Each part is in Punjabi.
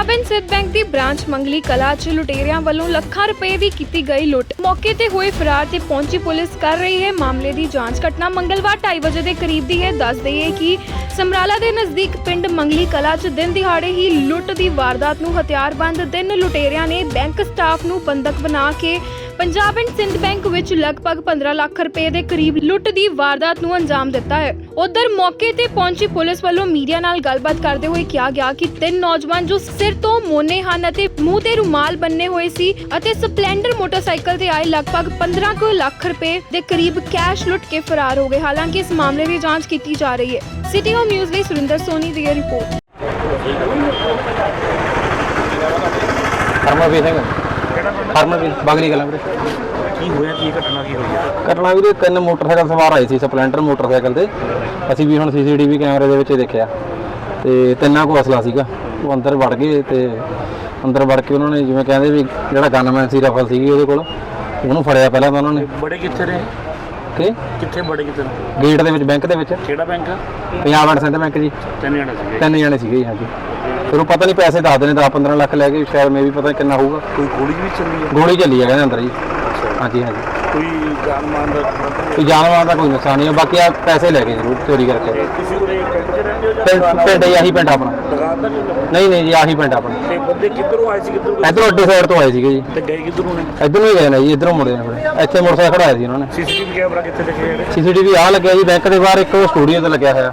ਸਿੰਧ ਬੈਂਕ ਦੀ ਬ੍ਰਾਂਚ ਮੰਗਲੀ ਕਲਾ 'ਚ ਲੁਟੇਰਿਆਂ ਵੱਲੋਂ ਲੱਖਾਂ ਰੁਪਏ ਦੀ ਕੀਤੀ ਗਈ ਲੁੱਟ। ਮੌਕੇ ਤੇ ਹੋਏ ਫਰਾਰ ਤੇ ਪਹੁੰਚੀ ਪੁਲਿਸ ਕਰ ਰਹੀ ਹੈ ਮਾਮਲੇ ਦੀ ਜਾਂਚ। ਘਟਨਾ ਮੰਗਲਵਾਰ 2:30 ਵਜੇ ਦੇ ਕਰੀਬ ਦੀ ਹੈ। ਦੱਸ ਦਈਏ ਕਿ ਸਮਰਾਲਾ ਦੇ ਨਜ਼ਦੀਕ ਪਿੰਡ ਮੰਗਲੀ ਕਲਾ 'ਚ ਦਿਨ ਦਿਹਾੜੇ ਹੀ ਲੁੱਟ ਦੀ ਵਾਰਦਾਤ ਨੂੰ ਹਥਿਆਰਬੰਦ ਤਿੰਨ ਲੁਟੇਰਿਆਂ ਨੇ ਬੈਂਕ ਸਟਾਫ ਨੂੰ ਬੰਦਕ ਬਣਾ ਕੇ ਪੰਜਾਬ ਐਂਡ ਸਿੰਧ ਬੈਂਕ ਵਿੱਚ ਲਗਭਗ 15 ਲੱਖ ਰੁਪਏ ਦੇ ਕਰੀਬ ਲੁੱਟ ਦੀ ਵਾਰਦਾਤ ਨੂੰ ਅੰਜਾਮ ਦਿੱਤਾ ਹੈ। ਉਧਰ ਮੌਕੇ ਤੇ ਪਹੁੰਚੀ ਪੁਲਿਸ ਵੱਲੋਂ ਮੀਡੀਆ ਨਾਲ ਗੱਲਬਾਤ ਕਰਦੇ ਹੋਏ ਕਿਹਾ ਗਿਆ ਕਿ ਤਿੰਨ ਨੌਜਵਾਨ ਜੋ ਸਿਰ ਤੋਂ ਮੋਨੇ ਹਨ ਅਤੇ ਮੂੰਹ ਤੇ ਰੁਮਾਲ ਬੰਨੇ ਹੋਏ ਸੀ ਅਤੇ ਸਪਲੈਂਡਰ ਮੋਟਰਸਾਈਕਲ ਤੇ ਆਏ ਲਗਭਗ 15 ਕੁ ਲੱਖ ਰੁਪਏ ਦੇ ਕਰੀਬ ਕੈਸ਼ ਲੁੱਟ ਕੇ ਫਰਾਰ ਹੋ ਗਏ। ਹਾਲਾਂਕਿ ਇਸ ਮਾਮਲੇ ਦੀ ਜਾਂਚ ਕੀਤੀ ਜਾ ਰਹੀ ਹੈ। ਸਿਟੀ ਹੋਮ ਨਿਊਜ਼ ਲਈ ਸੁਰਿੰਦਰ ਸੋਨੀ ਦੀ ਇਹ ਰਿਪੋਰਟ। ਹਰਮਨਵੀਰ ਸਿੰਘ। ਹਰਮਨਵੀਰ ਬਗਲੀ ਕਲਾਂ ਵੀਰੇ। ਕੀ ਹੋਇਆ ਕੀ ਘਟਨਾ ਕੀ ਹੋਈ ਹੈ ਘਟਨਾ ਵੀਰੇ ਤਿੰਨ ਮੋਟਰਸਾਈਕਲ ਸਵਾਰ ਆਏ ਸੀ ਸਪਲੈਂਡਰ ਮੋਟਰਸਾਈਕਲ ਤੇ। ਅਸੀਂ ਵੀ ਹੁਣ ਸੀਸੀਟੀਵੀ ਕੈਮਰੇ ਦੇ ਵਿੱਚ ਦੇਖਿਆ। ਤੇ ਤਿੰਨਾਂ ਕੋਲ ਅਸਲਾ ਸੀਗਾ। ਉਹ ਅੰਦਰ ਵੜ ਗਏ ਤੇ ਅੰਦਰ ਵੜ ਕੇ ਉਹਨਾਂ ਨੇ ਜਿਵੇਂ ਕਹਿੰਦੇ ਵੀ ਜਿਹੜਾ ਗਨਮੈਨ ਸੀ ਰਫਲ ਸੀਗੀ ਉਹਦੇ ਕੋਲ ਉਹਨੂੰ ਫੜਿਆ ਪਹਿਲਾਂ ਤਾਂ ਉਹਨਾਂ ਨੇ। ਬੜੇ ਕਿੱਥੇ ਨੇ ਕਿ? ਕਿੱਥੇ ਬੜੇ ਕਿੱਥੇ ਨੇ ਗੇਟ ਦੇ ਵਿੱਚ ਬੈਂਕ ਦੇ ਵਿੱਚ। ਕਿਹੜਾ bank? Punjab and Sind bank ji. ਤਿੰਨ ਜਣੇ ਸੀਗੇ। ਤਿੰਨ ਜਣੇ ਸੀਗੇ ਜੀ ਹਾਂਜੀ। ਫਿਰ ਉਹ ਪਤਾ ਨਹੀਂ ਪੈਸੇ ਦੱਸਦੇ ਨੇ 10 15 ਲੱਖ ਲੈ ਕੇ ਸ਼ਾਇਦ ਮੇ ਵੀ ਪਤਾ ਕਿੰਨਾ ਹੋਊਗਾ। ਕੋਈ ਗੋਲੀ ਵੀ ਚੱਲੀ ਹੈ ਗੋਲੀ ਚੱਲੀ ਹੈ ਕਹਿੰਦੇ ਅੰਦਰ ਜੀ। ਹਾਂਜੀ ਹਾਂਜੀ। ਕੋਈ ਜਾਨ ਮਾਨ ਦਾ ਕੋਈ ਜਾਨਵਰਾਂ ਦਾ ਕੋਈ ਨੁਕਸਾਨ ਨਹੀਂ ਹੈ ਬਾਕੀ ਆ ਪੈਸੇ ਲੈ ਗਏ ਜ਼ਰੂਰ ਚੋਰੀ ਕਰਕੇ। ਨਹੀਂ? ਤੁਸੀਂ ਉਰੇ ਪਿੰਡ 'ਚ ਰਹਿੰਦੇ ਹੋ ਜਾਂ ਪਿੰਡ ਪਿੰਡ ਹੀ ਆਹੀ ਪਿੰਡ ਆਪਣਾ। ਦੁਕਾਨ ਨਹੀਂ ਲੱਗਾ? ਨਹੀਂ ਨਹੀਂ ਜੀ ਆਹੀ ਪਿੰਡ ਆਪਣਾ। ਤੇ ਬੰਦੇ ਕਿੱਧਰੋਂ ਆਏ ਸੀ ਕਿੱਧਰੋਂ ਗਏ? ਇਧਰੋਂ ਅੱਡੇ ਸਾਈਡ ਤੋਂ ਆਏ ਸੀਗੇ ਜੀ। ਤੇ ਗਏ ਕਿੱਧਰੋਂ ਨੇ? ਇਧਰੋਂ ਹੀ ਗਏ ਨੇ ਜੀ ਇਧਰੋਂ ਮੁੜੇ ਨੇ ਫਿਰ। ਇੱਥੇ ਮੋਟਰਸਾਈਕਲ ਖੜਾਇਆ ਸੀ ਉਹਨਾਂ ਨੇ। ਸੀਸੀਟੀਵੀ ਕੈਮਰਾ ਕਿੱਥੇ ਦੇਖੇ ਜਿਹੜੇ ਸੀਸੀਟੀਵੀ ਆ ਲੱਗਿਆ ਜੀ ਬੈਂਕ ਦੇ ਬਾਹਰ ਇੱਕ ਉਹ ਸਟੂਡੀਓ ਤੇ ਲੱਗਿਆ ਹੋਇਆ।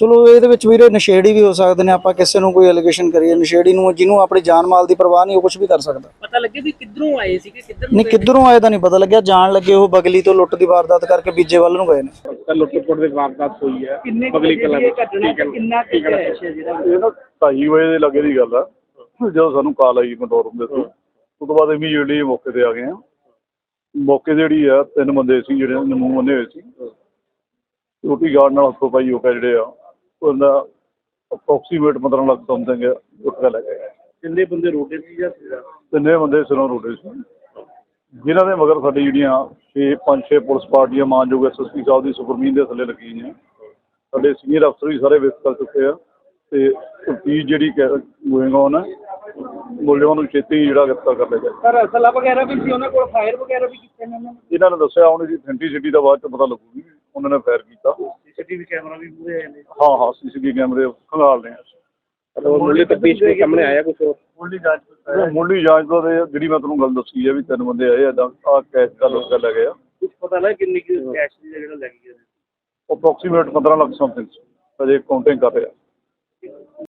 ਚਲੋ ਇਹਦੇ ਵਿੱਚ ਵੀਰੇ ਨਸ਼ੇੜੀ ਵੀ ਹੋ ਸਕਦੇ ਨੇ ਆਪਾਂ ਕਿਸੇ ਨੂੰ ਕੋਈ ਅਲੀਗੇਸ਼ਨ ਕਰੀਏ ਨਸ਼ੇੜੀ ਨੂੰ ਜਿਹਨੂੰ ਆਪਣੀ ਜਾਨ ਮਾਲ ਦੀ ਪਰਵਾਹ ਨਹੀਂ ਉਹ ਕੁਝ ਵੀ ਕਰ ਸਕਦਾ। ਪਤਾ ਲੱਗੇ ਵੀ ਕਿੱਧਰੋਂ ਆਏ ਸੀਗੇ ਕਿੱਧਰ ਨਹੀਂ ਕਿੱਧਰੋਂ ਆਏ ਤਾਂ ਨਹੀਂ ਪਤਾ ਲੱਗਿਆ ਜਾਣ ਲੱਗੇ ਉਹ ਬਗਲੀ ਤੋਂ ਲੁੱਟ ਦੀ ਵਾਰਦਾਤ ਕਰਕੇ ਬੀਜੇ ਵੱਲ ਨੂੰ ਗਏ ਨੇ। ਤਾਂ ਲੁੱਟ-ਖੋਟ ਦੀ ਵਾਰਦਾਤ ਹੋਈ ਹੈ ਬਗਲੀ ਕਲਾ ਵਿੱਚ ਕਿੰਨਾ ਕਿੰਨਾ ਇਹ ਨਾ ਢਾਈ ਵਜੇ ਦੇ ਲੱਗੇ ਦੀ ਗੱਲ ਆ। ਜਦੋਂ ਸਾਨੂੰ ਕਾਲ ਆਈ ਕੰਟਰੋਲ ਰੂਮ ਦੇ ਤੋਂ ਉਸ ਤੋਂ ਬਾਅਦ ਇਮੀਡੀਏਟਲੀ ਮੌਕੇ ਤੇ ਆ ਗਏ ਆ। ਮੌਕੇ ਤੇ ਜਿਹੜੀ ਆ ਤਿੰਨ ਬੰਦੇ ਸੀ ਜਿਹੜੇ ਨੇ ਮੂੰਹ ਬੰਨੇ ਹੋਏ ਸੀ। ਰੋਟੀ ਗਾਰਡ ਨਾਲ ਹੱਥੋਂ ਪਾਈ ਹੋ ਕੇ ਜਿਹੜੇ ਆ। ਉਹਦਾ ਅਪਰੋਕਸੀਮੇਟ 15 ਲੱਖ ਸਮਥਿੰਗ ਉੱਠ ਕੇ ਲੈ ਗਏ ਕਿੰਨੇ ਬੰਦੇ ਰੋਟੇ ਸੀ ਜਾਂ ਸੀਗਾ? ਤਿੰਨੇ ਬੰਦੇ ਸਿਰੋਂ ਰੋਟੇ ਸੀ। ਜਿਨ੍ਹਾਂ ਦੇ ਮਗਰ ਸਾਡੀ ਜਿਹੜੀਆਂ 6 5 6 ਪੁਲਿਸ ਪਾਰਟੀਆਂ ਮਾਨਯੋਗ ਐਸਐਸਪੀ ਸਾਹਿਬ ਦੀ ਸੁਪਰਮੀਨ ਦੇ ਥੱਲੇ ਲੱਗੀਆਂ ਨੇ ਸਾਡੇ ਸੀਨੀਅਰ ਅਫਸਰ ਵੀ ਸਾਰੇ ਵਿਸਤ ਕਰ ਚੁੱਕੇ ਆ ਤੇ ਤਫਤੀਸ਼ ਜਿਹੜੀ ਗੋਇੰਗ ਔਨ ਹੈ ਮੁੱਲਿਆਂ ਨੂੰ ਛੇਤੀ ਜਿਹੜਾ ਗ੍ਰਿਫਤਾਰ ਕਰ ਲਿਆ ਜਾਏ। ਸਰ ਅਸਲਾ ਵਗੈਰਾ ਵੀ ਸੀ ਉਹਨਾਂ ਕੋਲ ਫਾਇਰ ਵਗੈਰਾ ਵੀ ਕੀਤੇ ਨੇ ਇਹਨਾਂ ਨੇ ਦੱਸਿਆ ਹੁਣ ਇਹਦੀ ਅਥੈਂਟਿਸਿਟੀ ਦਾ ਬਾਅਦ ਚ ਪਤਾ ਲੱਗੂਗੀ ਉਹਨਾਂ ਨੇ ਫਾਇਰ ਕੀਤਾ। ਸੀਸੀਟੀਵੀ ਕੈਮਰਾ ਵੀ ਪੂਰੇ ਆਏ ਨੇ। ਹਾਂ ਹਾਂ ਸੀਸੀਟੀਵੀ ਕੈਮਰੇ ਖੰਗਾਲ ਰਹੇ ਆ ਮੁੱਢਲੀ ਤਬਦੀਸ਼ ਦੇ ਸਾਹਮਣੇ ਆਇਆ ਕੁਝ ਮੁੱਢਲੀ ਜਾਂਚ ਮੁੱਢਲੀ ਜਾਂਚ ਤੋਂ ਤੇ ਜਿਹੜੀ ਮੈਂ ਤੁਹਾਨੂੰ ਗੱਲ ਦੱਸੀ ਹੈ ਵੀ ਤਿੰਨ ਬੰਦੇ ਆਏ ਆ ਆ ਕੈਸ਼ ਦਾ ਲੋਕ ਲੈ ਗਏ ਆ। ਕੁਝ ਪਤਾ ਲੱਗਾ ਕਿੰਨੀ ਕਿ ਕੈਸ਼ ਦੀ ਜਿਹੜਾ ਲੱਗੀ ਹੈ ਅਪਰੋਕਸੀਮੇਟ 15 ਲੱਖ ਸਮਥਿੰਗ ਅਜੇ ਕਾਊਂਟਿੰਗ ਕਰ ਰਹੇ।